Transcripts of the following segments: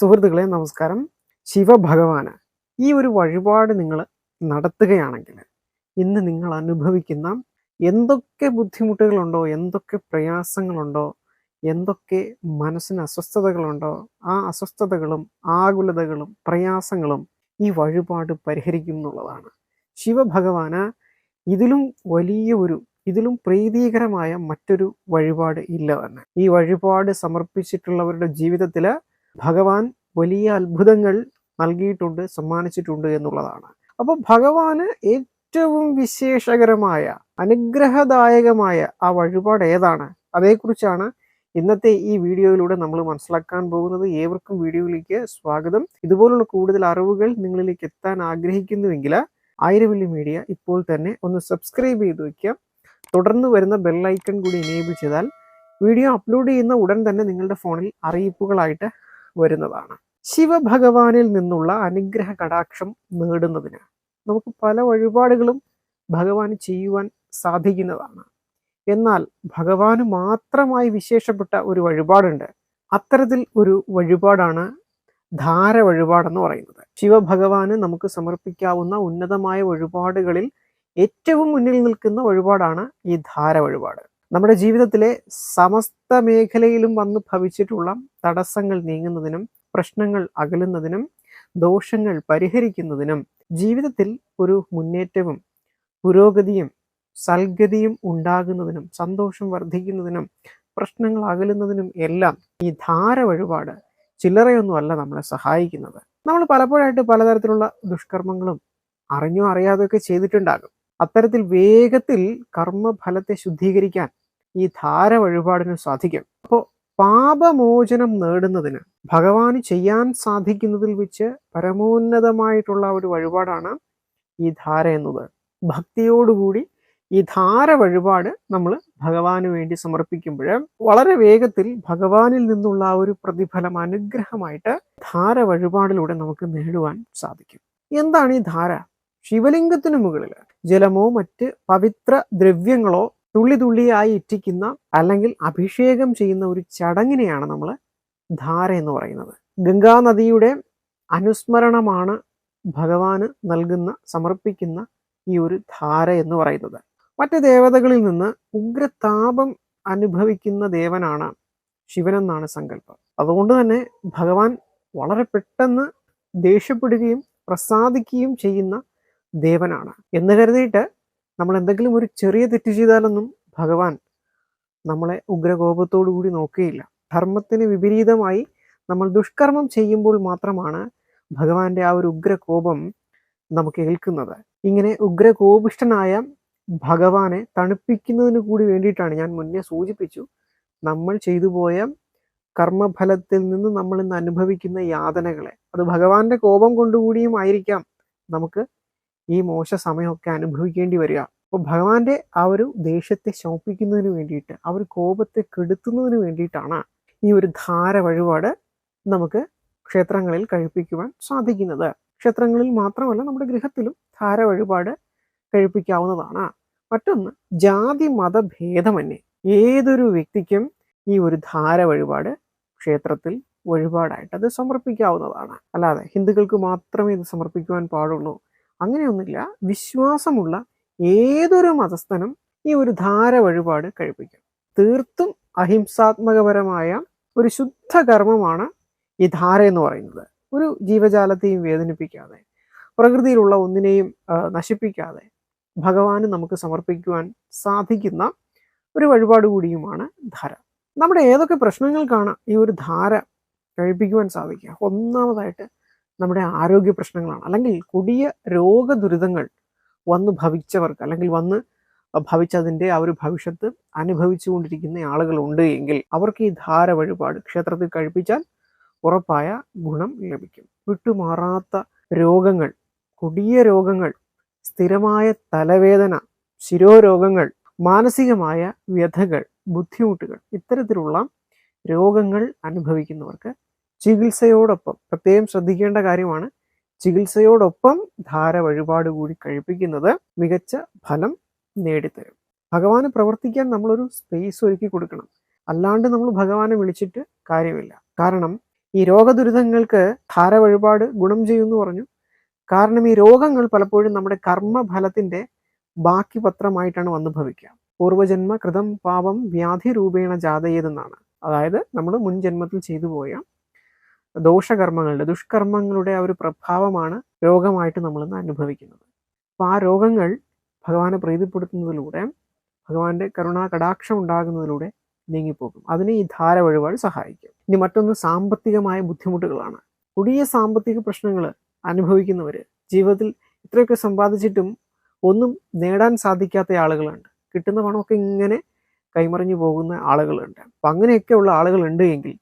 സുഹൃത്തുക്കളെ നമസ്കാരം. ശിവഭഗവാന് ഈ ഒരു വഴിപാട് നിങ്ങൾ നടത്തുകയാണെങ്കിൽ ഇന്ന് നിങ്ങൾ അനുഭവിക്കുന്ന എന്തൊക്കെ ബുദ്ധിമുട്ടുകളുണ്ടോ എന്തൊക്കെ പ്രയാസങ്ങളുണ്ടോ എന്തൊക്കെ മനസ്സിന് അസ്വസ്ഥതകളുണ്ടോ ആ അസ്വസ്ഥതകളും ആകുലതകളും പ്രയാസങ്ങളും ഈ വഴിപാട് പരിഹരിക്കും എന്നുള്ളതാണ്. ശിവഭഗവാന് ഇതിലും വലിയ ഒരു ഇതിലും പ്രീതികരമായ മറ്റൊരു വഴിപാട് ഇല്ല തന്നെ. ഈ വഴിപാട് സമർപ്പിച്ചിട്ടുള്ളവരുടെ ജീവിതത്തിൽ ഭഗവാൻ വലിയ അത്ഭുതങ്ങൾ നൽകിയിട്ടുണ്ട് സമ്മാനിച്ചിട്ടുണ്ട് എന്നുള്ളതാണ്. അപ്പോൾ ഭഗവാന് ഏറ്റവും വിശേഷകരമായ അനുഗ്രഹദായകമായ ആ വഴിപാട് ഏതാണ്? അതേക്കുറിച്ചാണ് ഇന്നത്തെ ഈ വീഡിയോയിലൂടെ നമ്മൾ മനസ്സിലാക്കാൻ പോകുന്നത്. ഏവർക്കും വീഡിയോയിലേക്ക് സ്വാഗതം. ഇതുപോലുള്ള കൂടുതൽ അറിവുകൾ നിങ്ങളിലേക്ക് എത്താൻ ആഗ്രഹിക്കുന്നുവെങ്കിൽ ആയിരവില്ലി മീഡിയ ഇപ്പോൾ തന്നെ ഒന്ന് സബ്സ്ക്രൈബ് ചെയ്ത് വയ്ക്കുക. തുടർന്ന് വരുന്ന ബെല്ലൈക്കൺ കൂടി എനേബിൾ ചെയ്താൽ വീഡിയോ അപ്ലോഡ് ചെയ്യുന്ന ഉടൻ തന്നെ നിങ്ങളുടെ ഫോണിൽ അറിയിപ്പുകളായിട്ട് വരുന്നതാണ്. ശിവഭഗവാനിൽ നിന്നുള്ള അനുഗ്രഹ കടാക്ഷം നേടുന്നതിന് നമുക്ക് പല വഴിപാടുകളും ഭഗവാന് ചെയ്യുവാൻ സാധിക്കുന്നതാണ്. എന്നാൽ ഭഗവാന് മാത്രമായി വിശേഷപ്പെട്ട ഒരു വഴിപാടുണ്ട്. അത്തരത്തിൽ ഒരു വഴിപാടാണ് ധാര വഴിപാടെന്ന് പറയുന്നത്. ശിവഭഗവാന് നമുക്ക് സമർപ്പിക്കാവുന്ന ഉന്നതമായ വഴിപാടുകളിൽ ഏറ്റവും മുന്നിൽ നിൽക്കുന്ന വഴിപാടാണ് ഈ ധാര വഴിപാട്. നമ്മുടെ ജീവിതത്തിലെ സമസ്ത മേഖലയിലും വന്ന് ഭവിച്ചിട്ടുള്ള തടസ്സങ്ങൾ നീങ്ങുന്നതിനും പ്രശ്നങ്ങൾ അകലുന്നതിനും ദോഷങ്ങൾ പരിഹരിക്കുന്നതിനും ജീവിതത്തിൽ ഒരു മുന്നേറ്റവും പുരോഗതിയും സൽഗതിയും ഉണ്ടാകുന്നതിനും സന്തോഷം വർദ്ധിക്കുന്നതിനും പ്രശ്നങ്ങൾ അകലുന്നതിനും എല്ലാം ഈ ധാര വഴിപാട് ചില്ലറയൊന്നുമല്ല നമ്മളെ സഹായിക്കുന്നത്. നമ്മൾ പലപ്പോഴായിട്ട് പലതരത്തിലുള്ള ദുഷ്കർമ്മങ്ങളും അറിഞ്ഞോ അറിയാതെയൊക്കെ ചെയ്തിട്ടുണ്ടാകും. അത്തരത്തിൽ വേഗത്തിൽ കർമ്മഫലത്തെ ശുദ്ധീകരിക്കാൻ ഈ ധാര വഴിപാടിന് സാധിക്കും. അപ്പോൾ പാപമോചനം നേടുന്നതിന് ഭഗവാന് ചെയ്യാൻ സാധിക്കുന്നതിൽ വെച്ച് പരമോന്നതമായിട്ടുള്ള ഒരു വഴിപാടാണ് ഈ ധാര എന്നത്. ഭക്തിയോടുകൂടി ഈ ധാര വഴിപാട് നമ്മൾ ഭഗവാന് വേണ്ടി സമർപ്പിക്കുമ്പോൾ വളരെ വേഗത്തിൽ ഭഗവാനിൽ നിന്നുള്ള ആ ഒരു പ്രതിഫലം അനുഗ്രഹമായിട്ട് ധാര വഴിപാടിലൂടെ നമുക്ക് നേടുവാൻ സാധിക്കും. എന്താണ് ഈ ധാര? ശിവലിംഗത്തിനു മുകളിൽ ജലമോ മറ്റ് പവിത്ര ദ്രവ്യങ്ങളോ തുള്ളി തുള്ളിയായി ഇറ്റിക്കുന്ന അല്ലെങ്കിൽ അഭിഷേകം ചെയ്യുന്ന ഒരു ചടങ്ങിനെയാണ് നമ്മൾ ധാര എന്ന് പറയുന്നത്. ഗംഗാനദിയുടെ അനുസ്മരണമാണ് ഭഗവാന് നൽകുന്ന സമർപ്പിക്കുന്ന ഈ ഒരു ധാര എന്ന് പറയുന്നത്. മറ്റ് ദേവതകളിൽ നിന്ന് ഉഗ്രതാപം അനുഭവിക്കുന്ന ദേവനാണ് ശിവനെന്നാണ് സങ്കല്പം. അതുകൊണ്ട് തന്നെ ഭഗവാൻ വളരെ പെട്ടെന്ന് ദേഷ്യപ്പെടുകയും പ്രസാദിക്കുകയും ചെയ്യുന്ന ദേവനാണ്. എന്ന് കരുതിയിട്ട് നമ്മൾ എന്തെങ്കിലും ഒരു ചെറിയ തെറ്റ് ചെയ്താലൊന്നും ഭഗവാൻ നമ്മളെ ഉഗ്രകോപത്തോടു കൂടി നോക്കുകയില്ല. ധർമ്മത്തിന് വിപരീതമായി നമ്മൾ ദുഷ്കർമ്മം ചെയ്യുമ്പോൾ മാത്രമാണ് ഭഗവാന്റെ ആ ഒരു ഉഗ്രകോപം നമുക്ക് ഏൽക്കുന്നത്. ഇങ്ങനെ ഉഗ്രകോപിഷ്ടനായ ഭഗവാനെ തണുപ്പിക്കുന്നതിന് കൂടി വേണ്ടിയിട്ടാണ് ഞാൻ മുന്നേ സൂചിപ്പിച്ചു. നമ്മൾ ചെയ്തു പോയ കർമ്മഫലത്തിൽ നിന്ന് നമ്മൾ ഇന്ന് അനുഭവിക്കുന്ന യാതനകളെ. അത് ഭഗവാന്റെ കോപം കൊണ്ടുകൂടിയും ആയിരിക്കാം നമുക്ക് ഈ മോശ സമയമൊക്കെ അനുഭവിക്കേണ്ടി വരിക. അപ്പോൾ ഭഗവാന്റെ ആ ഒരു ദേഷ്യത്തെ ശമിപ്പിക്കുന്നതിന് വേണ്ടിയിട്ട് ആ ഒരു കോപത്തെ കെടുത്തുന്നതിന് വേണ്ടിയിട്ടാണ് ഈ ഒരു ധാര വഴിപാട് നമുക്ക് ക്ഷേത്രങ്ങളിൽ കഴിപ്പിക്കുവാൻ സാധിക്കുന്നത്. ക്ഷേത്രങ്ങളിൽ മാത്രമല്ല നമ്മുടെ ഗൃഹത്തിലും ധാര വഴിപാട് കഴിപ്പിക്കാവുന്നതാണ്. മറ്റൊന്ന് ജാതി മതഭേദമന്യേ ഏതൊരു വ്യക്തിക്കും ഈ ഒരു ധാര വഴിപാട് ക്ഷേത്രത്തിൽ വഴിപാടായിട്ട് അത് സമർപ്പിക്കാവുന്നതാണ്. അല്ലാതെ ഹിന്ദുക്കൾക്ക് മാത്രമേ ഇത് സമർപ്പിക്കുവാൻ പാടുള്ളൂ. അങ്ങനെയൊന്നുമില്ല. വിശ്വാസമുള്ള ഏതൊരു മതസ്ഥനും ഈ ഒരു ധാര വഴിപാട് കഴിപ്പിക്കാം. തീർത്തും അഹിംസാത്മകപരമായ ഒരു ശുദ്ധ കർമ്മമാണ് ഈ ധാര എന്ന് പറയുന്നത്. ഒരു ജീവജാലത്തെയും വേദനിപ്പിക്കാതെ പ്രകൃതിയിലുള്ള ഒന്നിനെയും നശിപ്പിക്കാതെ ഭഗവാന് നമുക്ക് സമർപ്പിക്കുവാൻ സാധിക്കുന്ന ഒരു വഴിപാട് കൂടിയുമാണ് ധാര. നമ്മുടെ ഏതൊക്കെ പ്രശ്നങ്ങൾക്കാണ് ഈ ഒരു ധാര കഴിപ്പിക്കുവാൻ സാധിക്കുക? ഒന്നാമതായിട്ട് നമ്മുടെ ആരോഗ്യ പ്രശ്നങ്ങളാണ്. അല്ലെങ്കിൽ കൊടിയ രോഗദുരിതങ്ങൾ വന്ന് ഭവിച്ചവർക്ക് അല്ലെങ്കിൽ വന്ന് ഭവിച്ചതിന്റെ ആ ഒരു ഭവിഷ്യത്ത് അനുഭവിച്ചുകൊണ്ടിരിക്കുന്ന ആളുകളുണ്ട് എങ്കിൽ അവർക്ക് ഈ ധാര വഴിപാട് ക്ഷേത്രത്തിൽ കഴിപ്പിച്ചാൽ ഉറപ്പായ ഗുണം ലഭിക്കും. വിട്ടുമാറാത്ത രോഗങ്ങൾ കൊടിയ രോഗങ്ങൾ സ്ഥിരമായ തലവേദന ശിരോരോഗങ്ങൾ മാനസികമായ വ്യഥകൾ ബുദ്ധിമുട്ടുകൾ ഇത്തരത്തിലുള്ള രോഗങ്ങൾ അനുഭവിക്കുന്നവർക്ക് ചികിത്സയോടൊപ്പം പ്രത്യേകം ശ്രദ്ധിക്കേണ്ട കാര്യമാണ് ചികിത്സയോടൊപ്പം ധാര വഴിപാട് കൂടി കഴിപ്പിക്കുന്നത് മികച്ച ഫലം നേടിത്തരും. ഭഗവാന് പ്രവർത്തിക്കാൻ നമ്മളൊരു സ്പേസ് ഒരുക്കി കൊടുക്കണം. അല്ലാണ്ട് നമ്മൾ ഭഗവാനെ വിളിച്ചിട്ട് കാര്യമില്ല. കാരണം ഈ രോഗദുരിതങ്ങൾക്ക് ധാര വഴിപാട് ഗുണം ചെയ്യുമെന്ന് പറഞ്ഞു. കാരണം ഈ രോഗങ്ങൾ പലപ്പോഴും നമ്മുടെ കർമ്മഫലത്തിന്റെ ബാക്കി പത്രമായിട്ടാണ് വന്നു ഭവിക്കുക. പൂർവജന്മ കൃതം പാപം വ്യാധി രൂപേണ ജാതയേതെന്നാണ്. അതായത് നമ്മൾ മുൻ ജന്മത്തിൽ ചെയ്തു പോയ ദോഷകർമ്മങ്ങളുടെ ദുഷ്കർമ്മങ്ങളുടെ ആ ഒരു പ്രഭാവമാണ് രോഗമായിട്ട് നമ്മളിന്ന് അനുഭവിക്കുന്നത്. അപ്പോൾ ആ രോഗങ്ങൾ ഭഗവാനെ പ്രീതിപ്പെടുത്തുന്നതിലൂടെ ഭഗവാന്റെ കരുണാ കടാക്ഷം ഉണ്ടാകുന്നതിലൂടെ നീങ്ങിപ്പോകും. അതിനെ ഈ ധാര വഴിപാട് സഹായിക്കും. ഇനി മറ്റൊന്ന് സാമ്പത്തികമായ ബുദ്ധിമുട്ടുകളാണ്. കൊടിയ സാമ്പത്തിക പ്രശ്നങ്ങൾ അനുഭവിക്കുന്നവർ ജീവിതത്തിൽ ഇത്രയൊക്കെ സമ്പാദിച്ചിട്ടും ഒന്നും നേടാൻ സാധിക്കാത്ത ആളുകളുണ്ട്. കിട്ടുന്ന പണമൊക്കെ ഇങ്ങനെ കൈമറിഞ്ഞു പോകുന്ന ആളുകളുണ്ട്. അപ്പം അങ്ങനെയൊക്കെയുള്ള ആളുകളുണ്ട് എങ്കിൽ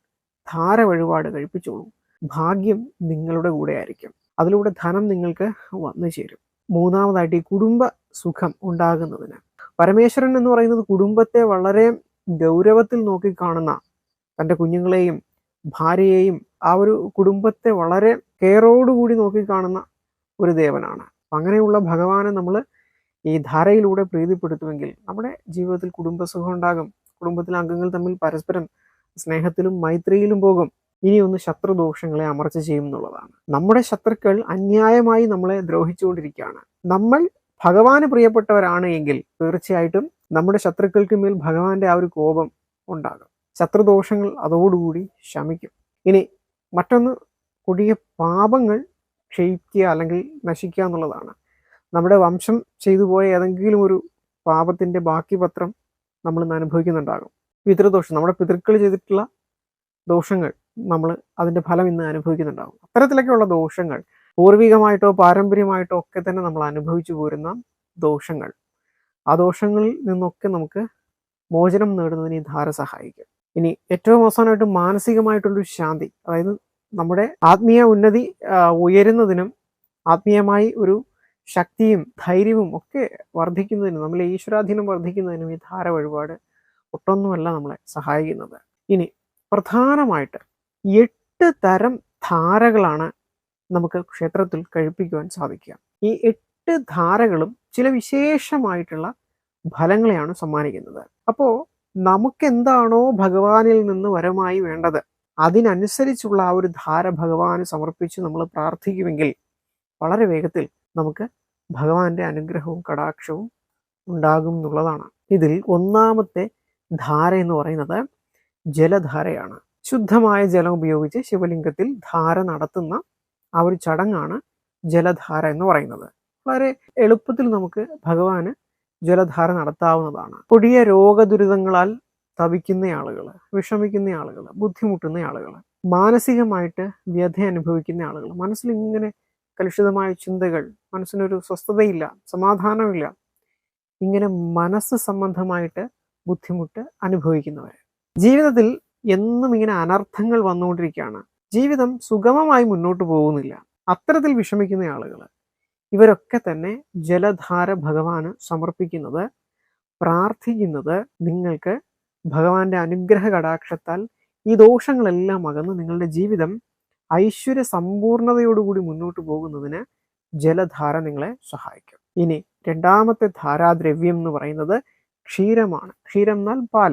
ധാര വഴിപാട് കഴിപ്പിച്ചോളൂ. ഭാഗ്യം നിങ്ങളുടെ കൂടെ ആയിരിക്കും അതിലൂടെ ധനം നിങ്ങൾക്ക് വന്നു ചേരും. മൂന്നാമതായിട്ട് ഈ കുടുംബ സുഖം ഉണ്ടാകുന്നതിന്. പരമേശ്വരൻ എന്ന് പറയുന്നത് കുടുംബത്തെ വളരെ ഗൗരവത്തിൽ നോക്കിക്കാണുന്ന തന്റെ കുഞ്ഞുങ്ങളെയും ഭാര്യയെയും ആ ഒരു കുടുംബത്തെ വളരെ കെയറോടുകൂടി നോക്കിക്കാണുന്ന ഒരു ദേവനാണ്. അങ്ങനെയുള്ള ഭഗവാനെ നമ്മൾ ഈ ധാരയിലൂടെ പ്രീതിപ്പെടുത്തുമെങ്കിൽ നമ്മുടെ ജീവിതത്തിൽ കുടുംബസുഖം ഉണ്ടാകും. കുടുംബത്തിലെ അംഗങ്ങൾ തമ്മിൽ പരസ്പരം സ്നേഹത്തിലും മൈത്രിയിലും പോകും. ഇനി ഒന്ന് ശത്രുദോഷങ്ങളെ അമർച്ച ചെയ്യും എന്നുള്ളതാണ്. നമ്മുടെ ശത്രുക്കൾ അന്യായമായി നമ്മളെ ദ്രോഹിച്ചുകൊണ്ടിരിക്കുകയാണ്. നമ്മൾ ഭഗവാന് പ്രിയപ്പെട്ടവരാണ് എങ്കിൽ തീർച്ചയായിട്ടും നമ്മുടെ ശത്രുക്കൾക്ക് മേൽ ഭഗവാന്റെ ആ ഒരു കോപം ഉണ്ടാകും. ശത്രുദോഷങ്ങൾ അതോടുകൂടി ശമിക്കും. ഇനി മറ്റൊന്ന് കൊടിയ പാപങ്ങൾ ക്ഷയിക്കുക അല്ലെങ്കിൽ നശിക്കുക എന്നുള്ളതാണ്. നമ്മുടെ വംശം ചെയ്തു പോയ ഏതെങ്കിലും ഒരു പാപത്തിന്റെ ബാക്കി പത്രം നമ്മൾ ഇന്ന് അനുഭവിക്കുന്നുണ്ടാകും. പിതൃദോഷം നമ്മുടെ പിതൃക്കൾ ചെയ്തിട്ടുള്ള ദോഷങ്ങൾ നമ്മൾ അതിന്റെ ഫലം ഇന്ന് അനുഭവിക്കുന്നുണ്ടാകും അത്തരത്തിലൊക്കെയുള്ള ദോഷങ്ങൾ പൂർവികമായിട്ടോ പാരമ്പര്യമായിട്ടോ ഒക്കെ തന്നെ നമ്മൾ അനുഭവിച്ചു പോരുന്ന ദോഷങ്ങൾ. ആ ദോഷങ്ങളിൽ നിന്നൊക്കെ നമുക്ക് മോചനം നേടുന്നതിന് ഈ ധാര സഹായിക്കും. ഇനി ഏറ്റവും അവസാനമായിട്ട് മാനസികമായിട്ടുള്ളൊരു ശാന്തി അതായത് നമ്മുടെ ആത്മീയ ഉന്നതി ഉയരുന്നതിനും ആത്മീയമായി ഒരു ശക്തിയും ധൈര്യവും ഒക്കെ വർദ്ധിക്കുന്നതിനും നമ്മളെ ഈശ്വരാധീനം വർദ്ധിക്കുന്നതിനും ഈ ധാര വഴിപാട് ഒട്ടൊന്നുമല്ല നമ്മളെ സഹായിക്കുന്നത്. ഇനി പ്രധാനമായിട്ട് എട്ട് തരം ധാരകളാണ് നമുക്ക് ക്ഷേത്രത്തിൽ കഴിപ്പിക്കുവാൻ സാധിക്കുക. ഈ എട്ട് ധാരകളും ചില വിശേഷമായിട്ടുള്ള ഫലങ്ങളെയാണ് സമ്മാനിക്കുന്നത്. അപ്പോൾ നമുക്ക് എന്താണോ ഭഗവാനിൽ നിന്ന് വരമായി വേണ്ടത് അതിനനുസരിച്ചുള്ള ആ ഒരു ധാര ഭഗവാന് സമർപ്പിച്ച് നമ്മൾ പ്രാർത്ഥിക്കുമെങ്കിൽ വളരെ വേഗത്തിൽ നമുക്ക് ഭഗവാന്റെ അനുഗ്രഹവും കടാക്ഷവും ഉണ്ടാകും എന്നുള്ളതാണ്. ഇതിൽ ഒന്നാമത്തെ ധാര എന്ന് പറയുന്നത് ജലധാരയാണ്. ശുദ്ധമായ ജലം ഉപയോഗിച്ച് ശിവലിംഗത്തിൽ ധാര നടത്തുന്ന ആ ഒരു ചടങ്ങാണ് ജലധാര എന്ന് പറയുന്നത്. വളരെ എളുപ്പത്തിൽ നമുക്ക് ഭഗവാന് ജലധാര നടത്താവുന്നതാണ്. കൊടിയ രോഗദുരിതങ്ങളാൽ തപിക്കുന്ന ആളുകൾ വിഷമിക്കുന്ന ആളുകൾ ബുദ്ധിമുട്ടുന്ന ആളുകൾ മാനസികമായിട്ട് വ്യഥ അനുഭവിക്കുന്ന ആളുകൾ മനസ്സിൽ ഇങ്ങനെ കലുഷിതമായ ചിന്തകൾ മനസ്സിനൊരു സ്വസ്ഥതയില്ല സമാധാനമില്ല ഇങ്ങനെ മനസ്സ് സംബന്ധമായിട്ട് ബുദ്ധിമുട്ട് അനുഭവിക്കുന്നവർ. ജീവിതത്തിൽ എന്നും ഇങ്ങനെ അനർത്ഥങ്ങൾ വന്നുകൊണ്ടിരിക്കുകയാണ്. ജീവിതം സുഗമമായി മുന്നോട്ട് പോകുന്നില്ല. അത്തരത്തിൽ വിഷമിക്കുന്ന ആളുകൾ ഇവരൊക്കെ തന്നെ ജലധാര ഭഗവാന് സമർപ്പിക്കുന്നത് പ്രാർത്ഥിക്കുന്നത് നിങ്ങൾക്ക് ഭഗവാന്റെ അനുഗ്രഹ കടാക്ഷത്താൽ ഈ ദോഷങ്ങളെല്ലാം അകന്ന് നിങ്ങളുടെ ജീവിതം ഐശ്വര്യ സമ്പൂർണതയോടുകൂടി മുന്നോട്ട് പോകുന്നതിന് ജലധാര നിങ്ങളെ സഹായിക്കും. ഇനി രണ്ടാമത്തെ ധാരാദ്രവ്യം എന്ന് പറയുന്നത് ക്ഷീരമാണ്. ക്ഷീരം എന്നാൽ പാൽ.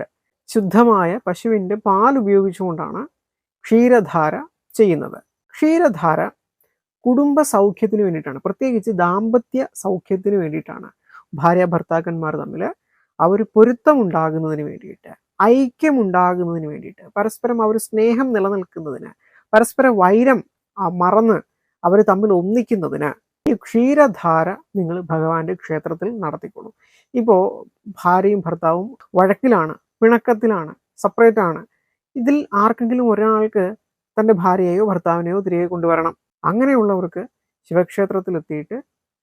ശുദ്ധമായ പശുവിന്റെ പാൽ ഉപയോഗിച്ചുകൊണ്ടാണ് ക്ഷീരധാര ചെയ്യുന്നത്. ക്ഷീരധാര കുടുംബ സൗഖ്യത്തിന് വേണ്ടിയിട്ടാണ്. പ്രത്യേകിച്ച് ദാമ്പത്യ സൗഖ്യത്തിന് വേണ്ടിയിട്ടാണ് ഭാര്യ ഭർത്താക്കന്മാർ തമ്മിൽ അവർ പൊരുത്തമുണ്ടാകുന്നതിന് വേണ്ടിയിട്ട് ഐക്യം ഉണ്ടാകുന്നതിന് വേണ്ടിയിട്ട് പരസ്പരം അവർ സ്നേഹം നിലനിൽക്കുന്നതിന് പരസ്പര വൈരം മറന്ന് അവർ തമ്മിൽ ഒന്നിക്കുന്നതിന് ഈ ക്ഷീരധാര നിങ്ങൾ ഭഗവാന്റെ ക്ഷേത്രത്തിൽ നടത്തിക്കൊള്ളൂ. ഇപ്പോൾ ഭാര്യയും ഭർത്താവും വഴക്കിലാണ് പിണക്കത്തിലാണ് സെപ്പറേറ്റ് ആണ്. ഇതിൽ ആർക്കെങ്കിലും ഒരാൾക്ക് തന്റെ ഭാര്യയെയോ ഭർത്താവിനെയോ തിരികെ കൊണ്ടുവരണം. അങ്ങനെയുള്ളവർക്ക് ശിവക്ഷേത്രത്തിലെത്തിയിട്ട്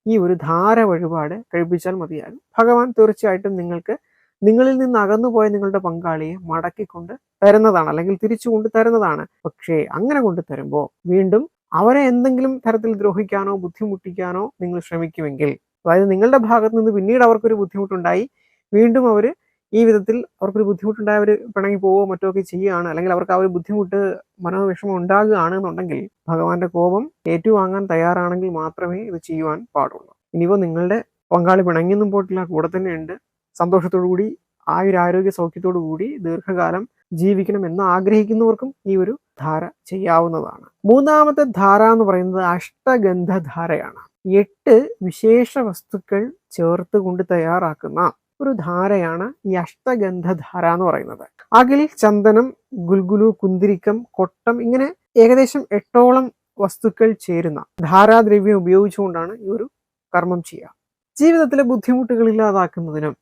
ഈ ഒരു ധാര വഴിപാട് കഴിപ്പിച്ചാൽ മതിയാകും. ഭഗവാൻ തീർച്ചയായിട്ടും നിങ്ങൾക്ക് നിങ്ങളിൽ നിന്ന് അകന്നുപോയ നിങ്ങളുടെ പങ്കാളിയെ മടക്കിക്കൊണ്ട് തരുന്നതാണ് അല്ലെങ്കിൽ തിരിച്ചു കൊണ്ട് തരുന്നതാണ്. പക്ഷേ അങ്ങനെ കൊണ്ട് തരുമ്പോൾ വീണ്ടും അവരെ എന്തെങ്കിലും തരത്തിൽ ദ്രോഹിക്കാനോ ബുദ്ധിമുട്ടിക്കാനോ നിങ്ങൾ ശ്രമിക്കുമെങ്കിൽ അതായത് നിങ്ങളുടെ ഭാഗത്ത് നിന്ന് പിന്നീട് അവർക്കൊരു ബുദ്ധിമുട്ടുണ്ടായി വീണ്ടും അവർ ഈ വിധത്തിൽ അവർക്കൊരു ബുദ്ധിമുട്ടുണ്ടായവർ പിണങ്ങി പോവുകയോ മറ്റോ ഒക്കെ ചെയ്യുകയാണ് അല്ലെങ്കിൽ അവർക്ക് ആ ഒരു ബുദ്ധിമുട്ട് മനോവിഷമം ഉണ്ടാകുകയാണ് എന്നുണ്ടെങ്കിൽ ഭഗവാന്റെ കോപം ഏറ്റുവാങ്ങാൻ തയ്യാറാണെങ്കിൽ മാത്രമേ ഇത് ചെയ്യുവാൻ പാടുള്ളൂ. ഇനിയിപ്പോൾ നിങ്ങളുടെ പങ്കാളി പിണങ്ങിയൊന്നും പോയിട്ടില്ല കൂടെ തന്നെ ഉണ്ട് സന്തോഷത്തോടു കൂടി ആയുരാരോഗ്യ സൗഖ്യത്തോടു കൂടി ദീർഘകാലം ജീവിക്കണം എന്ന് ആഗ്രഹിക്കുന്നവർക്കും ഈ ഒരു ധാര ചെയ്യാവുന്നതാണ്. മൂന്നാമത്തെ ധാര എന്ന് പറയുന്നത് അഷ്ടഗന്ധ ധാരയാണ് എട്ട് വിശേഷ വസ്തുക്കൾ ചേർത്ത് കൊണ്ട് തയ്യാറാക്കുന്ന ഒരു ധാരയാണ് ഈ അഷ്ടഗന്ധ ധാര എന്ന് പറയുന്നത്. അകിൽ ചന്ദനം ഗുൽഗുലു കുന്തിരിക്കം കൊട്ടം ഇങ്ങനെ ഏകദേശം എട്ടോളം വസ്തുക്കൾ ചേരുന്ന ധാരാദ്രവ്യം ഉപയോഗിച്ചുകൊണ്ടാണ് ഈ ഒരു കർമ്മം ചെയ്യുക. ജീവിതത്തിലെ ബുദ്ധിമുട്ടുകൾ ഇല്ലാതാക്കുന്നതിനും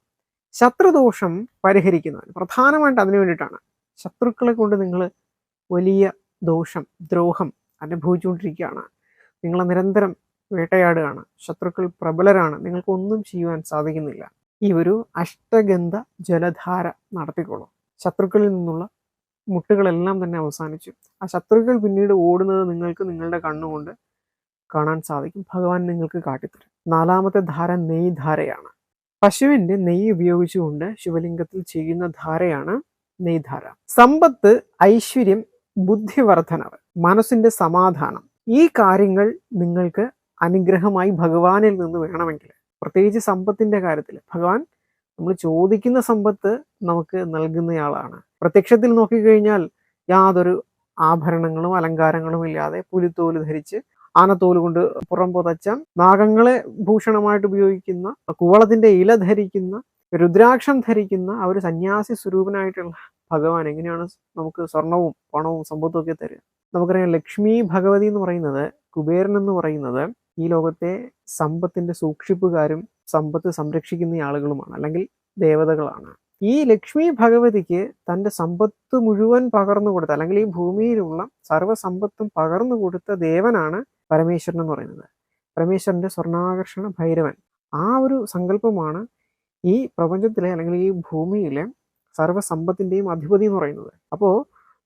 ശത്രുദോഷം പരിഹരിക്കുന്നതിനും പ്രധാനമായിട്ട് അതിനു വേണ്ടിയിട്ടാണ് ശത്രുക്കളെ കൊണ്ട് നിങ്ങൾ വലിയ ദോഷം ദ്രോഹം അനുഭവിച്ചുകൊണ്ടിരിക്കുകയാണ്. നിങ്ങളെ നിരന്തരം വേട്ടയാടുകയാണ്. ശത്രുക്കൾ പ്രബലരാണ്. നിങ്ങൾക്കൊന്നും ചെയ്യുവാൻ സാധിക്കുന്നില്ല. ഈ ഒരു അഷ്ടഗന്ധ ജലധാര നടത്തിക്കോളൂ. ശത്രുക്കളിൽ നിന്നുള്ള മുട്ടുകളെല്ലാം തന്നെ അവസാനിച്ചു. ആ ശത്രുക്കൾ പിന്നീട് ഓടുന്നത് നിങ്ങൾക്ക് നിങ്ങളുടെ കണ്ണുകൊണ്ട് കാണാൻ സാധിക്കും. ഭഗവാൻ നിങ്ങൾക്ക് കാട്ടിത്തരും. നാലാമത്തെ ധാര നെയ് ധാരയാണ് പശുവിന്റെ നെയ്യ് ഉപയോഗിച്ചുകൊണ്ട് ശിവലിംഗത്തിൽ ചെയ്യുന്ന ധാരയാണ് നെയ്ധാര. സമ്പത്ത് ഐശ്വര്യം ബുദ്ധിവർദ്ധനവ് മനസ്സിന്റെ സമാധാനം ഈ കാര്യങ്ങൾ നിങ്ങൾക്ക് അനുഗ്രഹമായി ഭഗവാനിൽ നിന്ന് വേണമെങ്കിൽ. പ്രത്യേകിച്ച് സമ്പത്തിന്റെ കാര്യത്തിൽ. ഭഗവാൻ നമ്മൾ ചോദിക്കുന്ന സമ്പത്ത് നമുക്ക് നൽകുന്നയാളാണ്. പ്രത്യക്ഷത്തിൽ നോക്കിക്കഴിഞ്ഞാൽ യാതൊരു ആഭരണങ്ങളും അലങ്കാരങ്ങളും ഇല്ലാതെ പുലിത്തോൽ ധരിച്ച് ആനത്തോൽ കൊണ്ട് പുറം പുതച്ച നാഗങ്ങളെ ഭൂഷണമായിട്ട് ഉപയോഗിക്കുന്ന കുവളത്തിന്റെ ഇല ധരിക്കുന്ന രുദ്രാക്ഷം ധരിക്കുന്ന ആ ഒരു സന്യാസി സ്വരൂപനായിട്ടുള്ള ഭഗവാൻ എങ്ങനെയാണ് നമുക്ക് സ്വർണവും പണവും സമ്പത്തും ഒക്കെ തരിക? നമുക്കറിയാം ലക്ഷ്മി ഭഗവതി എന്ന് പറയുന്നത് കുബേരൻ എന്ന് പറയുന്നത് ഈ ലോകത്തെ സമ്പത്തിന്റെ സൂക്ഷിപ്പുകാരും സമ്പത്ത് സംരക്ഷിക്കുന്ന ആളുകളുമാണ് അല്ലെങ്കിൽ ദേവതകളാണ്. ഈ ലക്ഷ്മി ഭഗവതിക്ക് തന്റെ സമ്പത്ത് മുഴുവൻ പകർന്നു കൊടുത്ത അല്ലെങ്കിൽ ഈ ഭൂമിയിലുള്ള സർവസമ്പത്തും പകർന്നു കൊടുത്ത ദേവനാണ് പരമേശ്വരൻ എന്ന് പറയുന്നത്. പരമേശ്വരന്റെ സ്വർണാകർഷണ ഭൈരവൻ. ആ ഒരു സങ്കല്പമാണ് ഈ പ്രപഞ്ചത്തിലെ അല്ലെങ്കിൽ ഈ ഭൂമിയിലെ സർവസമ്പത്തിന്റെയും അധിപതി എന്ന് പറയുന്നത്. അപ്പോൾ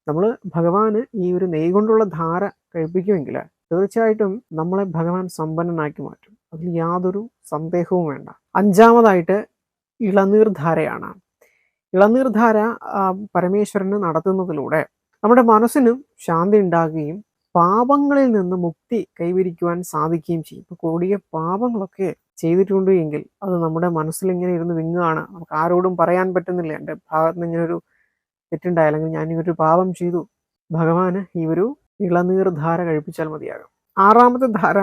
നമ്മൾ ഭഗവാന് ഈ ഒരു നെയ് കൊണ്ടുള്ള ധാര കഴിപ്പിക്കുമെങ്കിൽ തീർച്ചയായിട്ടും നമ്മളെ ഭഗവാൻ സമ്പന്നനാക്കി മാറ്റും. അതിൽ യാതൊരു സന്ദേഹവും വേണ്ട. അഞ്ചാമതായിട്ട് ഇളനീർധാരയാണ്. ഇളനീർധാര ധാര പരമേശ്വരന് നടത്തുന്നതിലൂടെ നമ്മുടെ മനസ്സിനും ശാന്തി ഉണ്ടാകുകയും പാപങ്ങളിൽ നിന്ന് മുക്തി കൈവരിക്കുവാൻ സാധിക്കുകയും ചെയ്യും. ഇപ്പൊ കൂടിയ പാപങ്ങളൊക്കെ ചെയ്തിട്ടുണ്ട് എങ്കിൽ അത് നമ്മുടെ മനസ്സിൽ ഇങ്ങനെ ഇരുന്ന് വിങ്ങുകയാണ്. നമുക്ക് ആരോടും പറയാൻ പറ്റുന്നില്ല. എന്റെ ഭാഗത്ത് നിന്ന് ഇങ്ങനൊരു തെറ്റുണ്ടായി. അല്ലെങ്കിൽ ഞാൻ ഈ ഒരു പാപം ചെയ്തു. ഭഗവാന് ഈ ഒരു ഇളനീർ ധാര കഴിപ്പിച്ചാൽ മതിയാകും. ആറാമത്തെ ധാര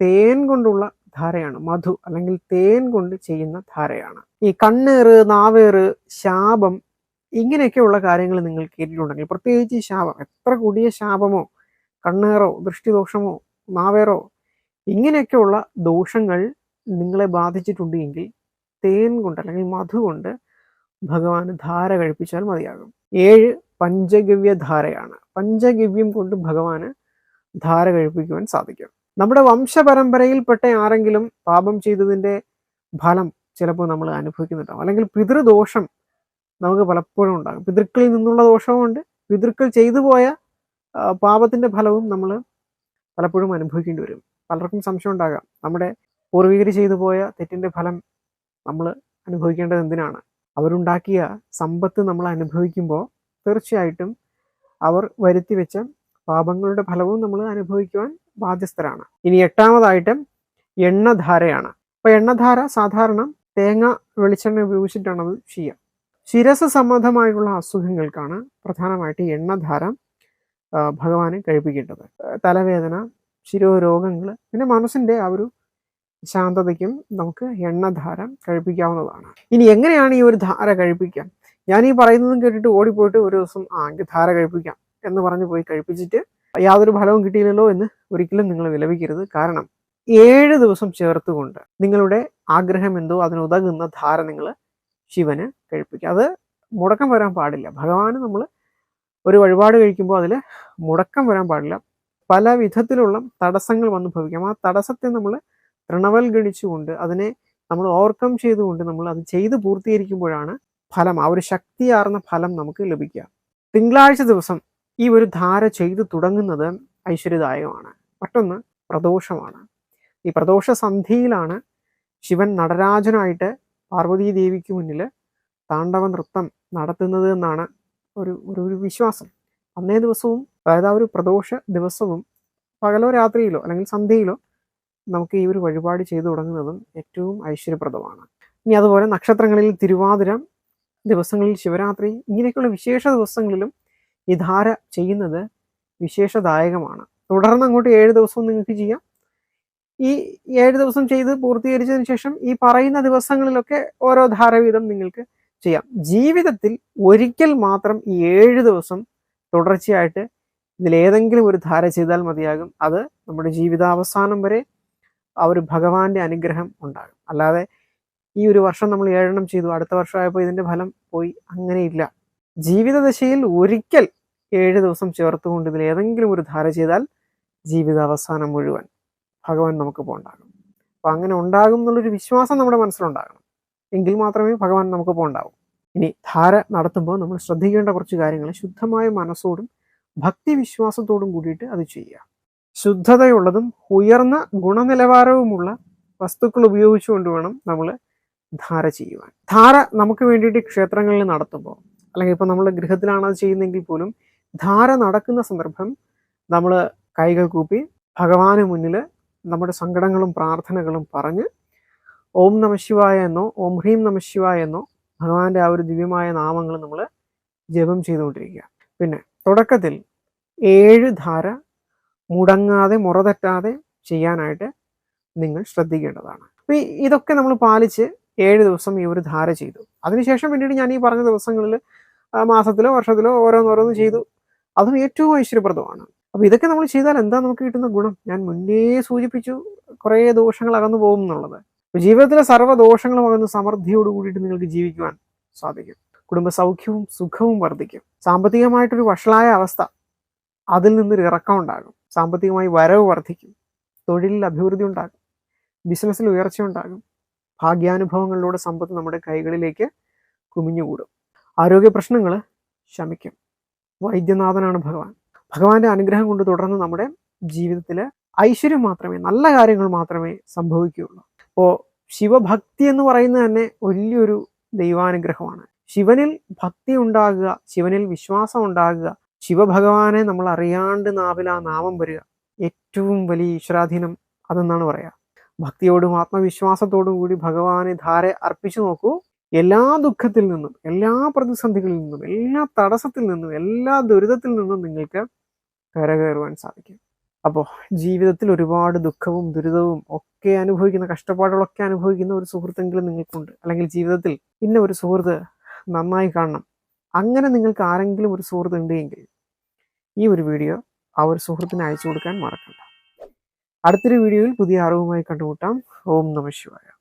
തേൻ കൊണ്ടുള്ള ധാരയാണ്. മധു അല്ലെങ്കിൽ തേൻ കൊണ്ട് ചെയ്യുന്ന ധാരയാണ്. ഈ കണ്ണേറ് നാവേറ് ശാപം ഇങ്ങനെയൊക്കെയുള്ള കാര്യങ്ങൾ നിങ്ങൾ കേട്ടിട്ടുണ്ടെങ്കിൽ പ്രത്യേകിച്ച് ശാപം എത്ര കൂടിയ ശാപമോ കണ്ണേറോ ദൃഷ്ടിദോഷമോ നാവേറോ ഇങ്ങനെയൊക്കെയുള്ള ദോഷങ്ങൾ നിങ്ങളെ ബാധിച്ചിട്ടുണ്ട് എങ്കിൽ തേൻ കൊണ്ട് അല്ലെങ്കിൽ മധു കൊണ്ട് ഭഗവാന് ധാര കഴിപ്പിച്ചാൽ മതിയാകും. ഏഴ് പഞ്ചഗവ്യ ധാരയാണ്. പഞ്ചഗവ്യം കൊണ്ട് ഭഗവാന് ധാര കഴിപ്പിക്കുവാൻ സാധിക്കും. നമ്മുടെ വംശപരമ്പരയിൽപ്പെട്ട ആരെങ്കിലും പാപം ചെയ്തതിന്റെ ഫലം ചിലപ്പോൾ നമ്മൾ അനുഭവിക്കുന്നുണ്ടാവും. അല്ലെങ്കിൽ പിതൃദോഷം നമുക്ക് പലപ്പോഴും ഉണ്ടാകും. പിതൃക്കളിൽ നിന്നുള്ള ദോഷവുമുണ്ട് പിതൃക്കൾ ചെയ്തു പോയ പാപത്തിന്റെ ഫലവും നമ്മൾ പലപ്പോഴും അനുഭവിക്കേണ്ടി വരും. പലർക്കും സംശയം ഉണ്ടാകാം. നമ്മുടെ പൂർവികർ ചെയ്തു പോയ തെറ്റിന്റെ ഫലം നമ്മൾ അനുഭവിക്കേണ്ടത് എന്തിനാണ്? അവരുണ്ടാക്കിയ സമ്പത്ത് നമ്മൾ അനുഭവിക്കുമ്പോൾ തീർച്ചയായിട്ടും അവർ വരുത്തി വെച്ച പാപങ്ങളുടെ ഫലവും നമ്മൾ അനുഭവിക്കുവാൻ ബാധ്യസ്ഥരാണ്. ഇനി എട്ടാമതായിട്ട് എണ്ണധാരയാണ്. അപ്പൊ എണ്ണധാര സാധാരണ തേങ്ങ വെളിച്ചെണ്ണ ഉപയോഗിച്ചിട്ടാണ് അത് ചെയ്യുക ശിരസ് സംബന്ധമായിട്ടുള്ള അസുഖങ്ങൾക്കാണ് പ്രധാനമായിട്ട് എണ്ണധാര ഭഗവാനെ കഴിപ്പിക്കേണ്ടത്. തലവേദന ശിരോരോഗങ്ങൾ പിന്നെ മനസ്സിന്റെ ആ ഒരു ശാന്തതയ്ക്കും നമുക്ക് എണ്ണധാര കഴിപ്പിക്കാവുന്നതാണ്. ഇനി എങ്ങനെയാണ് ഈ ഒരു ധാര കഴിപ്പിക്കുക ഞാൻ ഈ പറയുന്നതും കേട്ടിട്ട് ഓടിപ്പോയിട്ട് ഒരു ദിവസം ആ എനിക്ക് ധാര കഴിപ്പിക്കാം എന്ന് പറഞ്ഞ് പോയി കഴിപ്പിച്ചിട്ട് യാതൊരു ഫലവും കിട്ടിയില്ലല്ലോ എന്ന് ഒരിക്കലും നിങ്ങൾ വിലപിക്കരുത്. കാരണം ഏഴ് ദിവസം ചേർത്തുകൊണ്ട് നിങ്ങളുടെ ആഗ്രഹം എന്തോ അതിനുതകുന്ന ധാര നിങ്ങൾ ശിവന് കഴിപ്പിക്കുക. അത് മുടക്കം വരാൻ പാടില്ല. ഭഗവാന് നമ്മൾ ഒരു വഴിപാട് കഴിക്കുമ്പോൾ അതിൽ മുടക്കം വരാൻ പാടില്ല. പല വിധത്തിലുള്ള തടസ്സങ്ങൾ വന്നു ഭവിക്കാം. ആ തടസ്സത്തെ നമ്മൾ തൃണവൽഗണിച്ചുകൊണ്ട് അതിനെ നമ്മൾ ഓവർകം ചെയ്തുകൊണ്ട് നമ്മൾ അത് ചെയ്ത് പൂർത്തീകരിക്കുമ്പോഴാണ് ഫലം ആ ഒരു ശക്തിയാർന്ന ഫലം നമുക്ക് ലഭിക്കുക. തിങ്കളാഴ്ച ദിവസം ഈ ഒരു ധാര ചെയ്തു തുടങ്ങുന്നത് ഐശ്വര്യദായകമാണ്. മറ്റൊന്ന് പ്രദോഷമാണ്. ഈ പ്രദോഷ സന്ധിയിലാണ് ശിവൻ നടരാജനായിട്ട് പാർവതീ ദേവിക്ക് മുന്നിൽ താണ്ഡവ നൃത്തം നടത്തുന്നത് എന്നാണ് ഒരു ഒരു വിശ്വാസം. അന്നേ ദിവസവും അതായത് ആ ഒരു പ്രദോഷ ദിവസവും പകലോ രാത്രിയിലോ അല്ലെങ്കിൽ സന്ധ്യയിലോ നമുക്ക് ഈ ഒരു വഴിപാട് ചെയ്തു തുടങ്ങുന്നതും ഏറ്റവും ഐശ്വര്യപ്രദമാണ്. ഇനി അതുപോലെ നക്ഷത്രങ്ങളിൽ തിരുവാതിര ദിവസങ്ങളിൽ ശിവരാത്രി ഇങ്ങനെയൊക്കെയുള്ള വിശേഷ ദിവസങ്ങളിലും ഈ ധാര ചെയ്യുന്നത് വിശേഷദായകമാണ്. തുടർന്ന് അങ്ങോട്ട് ഏഴ് ദിവസവും നിങ്ങൾക്ക് ചെയ്യാം. ഈ ഏഴ് ദിവസം ചെയ്ത് പൂർത്തീകരിച്ചതിന് ശേഷം ഈ പറയുന്ന ദിവസങ്ങളിലൊക്കെ ഓരോ ധാര വീതം നിങ്ങൾക്ക് ചെയ്യാം. ജീവിതത്തിൽ ഒരിക്കൽ മാത്രം ഈ ഏഴ് ദിവസം തുടർച്ചയായിട്ട് ഇതിലേതെങ്കിലും ഒരു ധാര ചെയ്താൽ മതിയാകും. അത് നമ്മുടെ ജീവിതാവസാനം വരെ ആ ഒരു ഭഗവാന്റെ അനുഗ്രഹം ഉണ്ടാകും. അല്ലാതെ ഈ ഒരു വർഷം നമ്മൾ ഏഴെണ്ണം ചെയ്തു. അടുത്ത വർഷമായപ്പോൾ ഇതിന്റെ ഫലം പോയി. അങ്ങനെയില്ല. ജീവിതദശയിൽ ഒരിക്കൽ ഏഴ് ദിവസം ചേർത്തുകൊണ്ട് ഇതിൽ ഏതെങ്കിലും ഒരു ധാര ചെയ്താൽ ജീവിതാവസാനം മുഴുവൻ ഭഗവാൻ നമുക്ക് പോണ്ടാകും അപ്പം അങ്ങനെ ഉണ്ടാകും എന്നുള്ളൊരു വിശ്വാസം നമ്മുടെ മനസ്സിലുണ്ടാകണം. എങ്കിൽ മാത്രമേ ഭഗവാൻ നമുക്ക് പോണ്ടാവും ഇനി ധാര നടത്തുമ്പോൾ നമ്മൾ ശ്രദ്ധിക്കേണ്ട കുറച്ച് കാര്യങ്ങൾ ശുദ്ധമായ മനസ്സോടും ഭക്തി വിശ്വാസത്തോടും കൂടിയിട്ട് അത് ചെയ്യുക. ശുദ്ധതയുള്ളതും ഉയർന്ന ഗുണനിലവാരവുമുള്ള വസ്തുക്കൾ ഉപയോഗിച്ചുകൊണ്ട് വേണം നമ്മൾ ധാര ചെയ്യുവാൻ. ധാര നമുക്ക് വേണ്ടിയിട്ട് ക്ഷേത്രങ്ങളിൽ നടത്തുമ്പോൾ അല്ലെങ്കിൽ ഇപ്പോൾ നമ്മൾ ഗൃഹത്തിലാണ് അത് ചെയ്യുന്നതെങ്കിൽ പോലും ധാര നടക്കുന്ന സന്ദർഭം നമ്മൾ കൈകൾ കൂപ്പി ഭഗവാന് മുന്നിൽ നമ്മുടെ സങ്കടങ്ങളും പ്രാർത്ഥനകളും പറഞ്ഞ് ഓം നമശിവായ എന്നോ ഓം ഹ്രീം നമശിവായ എന്നോ ഭഗവാന്റെ ആ ഒരു ദിവ്യമായ നാമങ്ങൾ നമ്മൾ ജപം ചെയ്തുകൊണ്ടിരിക്കുക. പിന്നെ തുടക്കത്തിൽ ഏഴ് ധാര മുടങ്ങാതെ മുറതെറ്റാതെ ചെയ്യാനായിട്ട് നിങ്ങൾ ശ്രദ്ധിക്കേണ്ടതാണ്. അപ്പോൾ ഇതൊക്കെ നമ്മൾ പാലിച്ച് ഏഴ് ദിവസം ഈ ഒരു ധാര ചെയ്തു. അതിനുശേഷം പിന്നീട് ഞാൻ ഈ പറഞ്ഞ ദിവസങ്ങളിൽ മാസത്തിലോ വർഷത്തിലോ ഓരോന്നോരോന്ന് ചെയ്തു. അതും ഏറ്റവും ഐശ്വര്യപ്രദമാണ്. അപ്പോൾ ഇതൊക്കെ നമ്മൾ ചെയ്താൽ എന്താ നമുക്ക് കിട്ടുന്ന ഗുണം? ഞാൻ മുന്നേ സൂചിപ്പിച്ചു കുറേ ദോഷങ്ങൾ അകന്നു പോകും എന്നുള്ളത്. ജീവിതത്തിലെ സർവ ദോഷങ്ങളും അകന്ന് സമൃദ്ധിയോട് കൂടിയിട്ട് നിങ്ങൾക്ക് ജീവിക്കുവാൻ സാധിക്കും. കുടുംബ സൗഖ്യവും സുഖവും വർദ്ധിക്കും. സാമ്പത്തികമായിട്ടൊരു വഷളായ അവസ്ഥ അതിൽ നിന്നൊരു ഇറക്കം ഉണ്ടാകും. സാമ്പത്തികമായി വരവ് വർദ്ധിക്കും. തൊഴിലിൽ അഭിവൃദ്ധി ഉണ്ടാകും. ബിസിനസ്സിൽ ഉയർച്ച ഉണ്ടാകും. ഭാഗ്യാനുഭവങ്ങളിലൂടെ സമ്പത്ത് നമ്മുടെ കൈകളിലേക്ക് കുമിഞ്ഞുകൂടും. ആരോഗ്യ പ്രശ്നങ്ങൾ ശമിക്കും. വൈദ്യനാഥനാണ് ഭഗവാൻ. ഭഗവാന്റെ അനുഗ്രഹം കൊണ്ട് തുടർന്ന് നമ്മുടെ ജീവിതത്തിൽ ഐശ്വര്യം മാത്രമേ നല്ല കാര്യങ്ങൾ മാത്രമേ സംഭവിക്കുകയുള്ളൂ. അപ്പോൾ ശിവഭക്തി എന്ന് പറയുന്നത് തന്നെ വലിയൊരു ദൈവാനുഗ്രഹമാണ്. ശിവനിൽ ഭക്തി ഉണ്ടാകുക ശിവനിൽ വിശ്വാസം ഉണ്ടാകുക ശിവഭഗവാനെ നമ്മൾ അറിയാണ്ട് നാവിൽ ആ നാമം വരിക ഏറ്റവും വലിയ ഈശ്വരാധീനം അതെന്നാണ് പറയുക ഭക്തിയോടും ആത്മവിശ്വാസത്തോടും കൂടി ഭഗവാനെ ധാരെ അർപ്പിച്ചു നോക്കൂ. എല്ലാ ദുഃഖത്തിൽ നിന്നും എല്ലാ പ്രതിസന്ധികളിൽ നിന്നും എല്ലാ തടസ്സത്തിൽ നിന്നും എല്ലാ ദുരിതത്തിൽ നിന്നും നിങ്ങൾക്ക് കരകയറുവാൻ സാധിക്കും. അപ്പോൾ ജീവിതത്തിൽ ഒരുപാട് ദുഃഖവും ദുരിതവും ഒക്കെ അനുഭവിക്കുന്ന കഷ്ടപ്പാടുകളൊക്കെ അനുഭവിക്കുന്ന ഒരു സുഹൃത്തെങ്കിലും നിങ്ങൾക്കുണ്ട്. അല്ലെങ്കിൽ ജീവിതത്തിൽ ഇന്ന ഒരു സുഹൃത്ത് നന്നായി കാണണം. അങ്ങനെ നിങ്ങൾക്ക് ആരെങ്കിലും ഒരു സുഹൃത്ത് ഉണ്ടെങ്കിൽ ഈ ഒരു വീഡിയോ ആ ഒരു സുഹൃത്തിന് അയച്ചു കൊടുക്കാൻ മറക്കണ്ട. അടുത്തൊരു വീഡിയോയിൽ പുതിയ അറിവുമായി കണ്ടുമുട്ടാം. ഓം നമ ശിവായ.